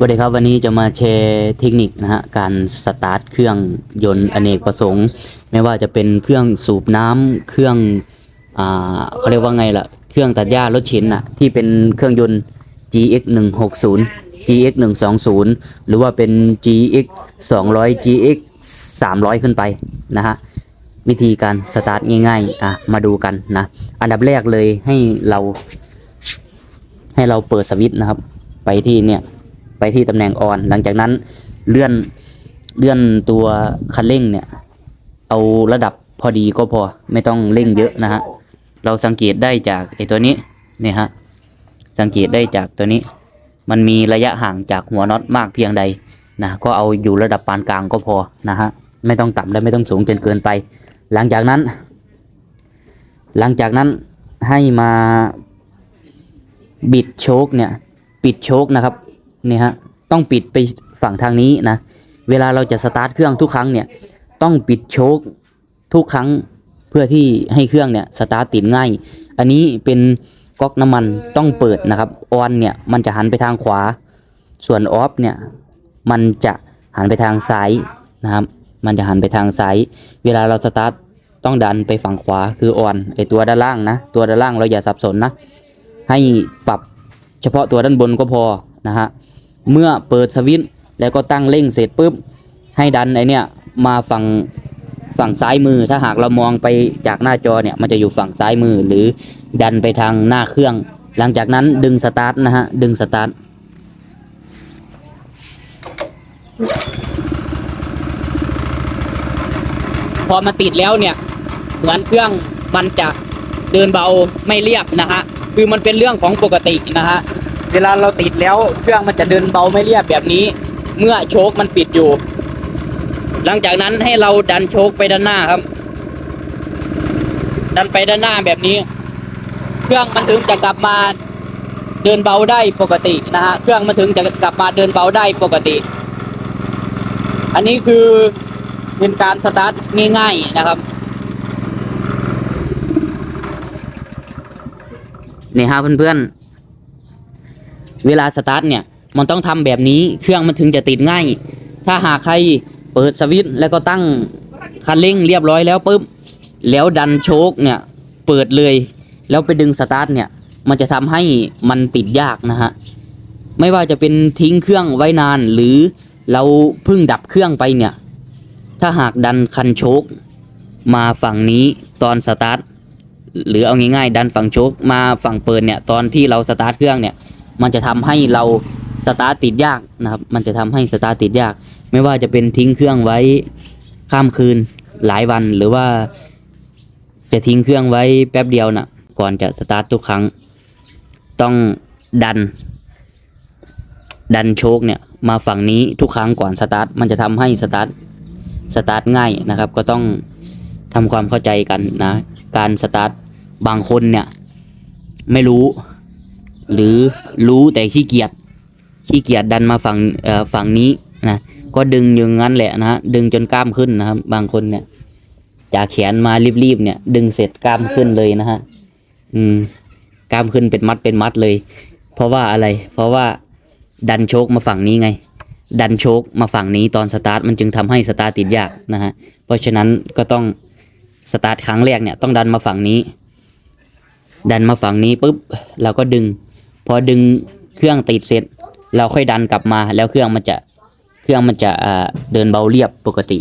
สวัสดีครับวันนี้จะมาแชร์เทคนิคนะฮะการสตาร์ทเครื่องยนต์อเนกประสงค์ ไม่ว่าจะเป็นเครื่องสูบน้ำเครื่องอ่าเขาเรียกว่าไงล่ะ เครื่องตัดหญ้ารถเข็นน่ะที่เป็นเครื่องยนต์ GX 160 GX 120หรือว่าเป็น GX 200 GX 300 ขึ้นไปนะฮะวิธีการสตาร์ทง่ายๆอะมาดูกันนะอันดับแรกเลยให้เรา ให้เราเปิดสวิตช์นะครับ ไปที่เนี่ย ไปที่ตำแหน่งออน หลังจากนั้นเลื่อนเลื่อนตัวคันเร่งเนี่ย เอาระดับพอดีก็พอไม่ต้องเร่งเยอะนะฮะเราสังเกตได้จากไอ้ตัวนี้เนี่ยฮะสังเกตได้จากตัวนี้ มันมีระยะห่างจากหัวน็อตมากเพียงใดนะก็เอาอยู่ระดับปานกลางก็พอนะฮะไม่ต้องต่ำและไม่ต้องสูงจนเกินไป หลังจากนั้น หลังจากนั้นให้มาบิดโชคเนี่ยปิดโชคนะครับ นี่ฮะต้องปิดไปฝั่งทางนี้นะ เวลาเราจะสตาร์ทเครื่องทุกครั้งเนี่ยต้องปิดโชคทุกครั้งเพื่อที่ให้เครื่องเนี่ยสตาร์ทติดง่าย อันนี้เป็นก๊อกน้ำมันต้องเปิดนะครับออนเนี่ยมันจะหันไปทางขวา ส่วนออฟเนี่ยมันจะหันไปทางซ้ายนะครับ มันจะหันไปทางซ้าย เวลาเราสตาร์ทต้องดันไปฝั่งขวาคือออนไอตัวด้านล่างนะ ตัวด้านล่างเราอย่าสับสนนะ ให้ปรับเฉพาะตัวด้านบนก็พอนะฮะ เมื่อเปิดสวิตช์แล้วก็ตั้งเร่งเสร็จปุ๊บ ให้ดันไอเนี่ยมาฝั่งฝั่งซ้ายมือ ถ้าหากเรามองไปจากหน้าจอเนี่ยมันจะอยู่ฝั่งซ้ายมือหรือดันไปทางหน้าเครื่อง หลังจากนั้นดึงสตาร์ทนะฮะดึงสตาร์ทพอมาติดแล้วเนี่ยเหมือนเครื่องมันจะเดินเบาไม่เรียบนะฮะคือมันเป็นเรื่องของปกตินะฮะ เวลาเราติดแล้วเครื่องมันจะเดินเบาไม่เรียบแบบนี้ เมื่อโชคมันปิดอยู่ หลังจากนั้นให้เราดันโชคไปด้านหน้าครับ ดันไปด้านหน้าแบบนี้ เครื่องมันถึงจะกลับมาเดินเบาได้ปกตินะฮะเครื่องมันถึงจะกลับมาเดินเบาได้ปกติ อันนี้คือเป็นการสตาร์ทง่ายๆนะครับนี่ฮะเพื่อนๆ เวลาสตาร์ทเนี่ยมันต้องทำแบบนี้เครื่องมันถึงจะติดง่าย ถ้าหากใครเปิดสวิตช์แล้วก็ตั้งคันเร่งเรียบร้อยแล้วปุ๊บแล้วดันโชคเนี่ยเปิดเลย แล้วไปดึงสตาร์ทเนี่ยมันจะทำให้มันติดยากนะฮะไม่ว่าจะเป็นทิ้งเครื่องไว้นานหรือเราเพิ่งดับเครื่องไปเนี่ย ถ้าหากดันคันโชคมาฝั่งนี้ตอนสตาร์ทหรือเอาง่ายๆดันฝั่งโชคมาฝั่งเปิดเนี่ยตอนที่เราสตาร์ทเครื่องเนี่ย มันจะทำให้เราสตาร์ทติดยากนะครับ มันจะทำให้สตาร์ทติดยาก ไม่ว่าจะเป็นทิ้งเครื่องไว้ข้ามคืนหลายวันหรือว่า จะทิ้งเครื่องไว้แป๊บเดียวนะ่ะ ก่อนจะสตาร์ททุกครั้ง ต้องดัน ดันโชคเนี่ยมาฝั่งนี้ทุกครั้งก่อนสตาร์ทมันจะทำให้สตาร์ทสตาร์ทง่ายนะครับ ก็ต้องทำความเข้าใจกันนะ การสตาร์ทบางคนเนี่ย ไม่รู้ หรือรู้แต่ขี้เกียจขี้เกียจดันมาฝั่งฝั่งนี้นะก็ดึงอย่างนั้นแหละนะฮะดึงจนกล้ามขึ้นนะครับ บางคนเนี่ย จากแขนมารีบๆเนี่ย ดึงเสร็จกล้ามขึ้นเลยนะฮะอืมกล้ามขึ้นเป็นมัดเป็นมัดเลย เพราะว่าอะไร เพราะว่าดันโชคมาฝั่งนี้ไง ดันโชคมาฝั่งนี้ตอนสตาร์ทมันจึงทำให้สตาร์ทติดยากนะฮะเพราะฉะนั้นก็ต้องสตาร์ทครั้งแรกเนี่ยต้องดันมาฝั่งนี้ ดันมาฝั่งนี้ปุ๊บเราก็ดึง พอดึงเครื่องติดเสร็จ เราค่อยดันกลับมาแล้วเครื่องมันจะเครื่องมันจะเดินเบาเรียบปกติ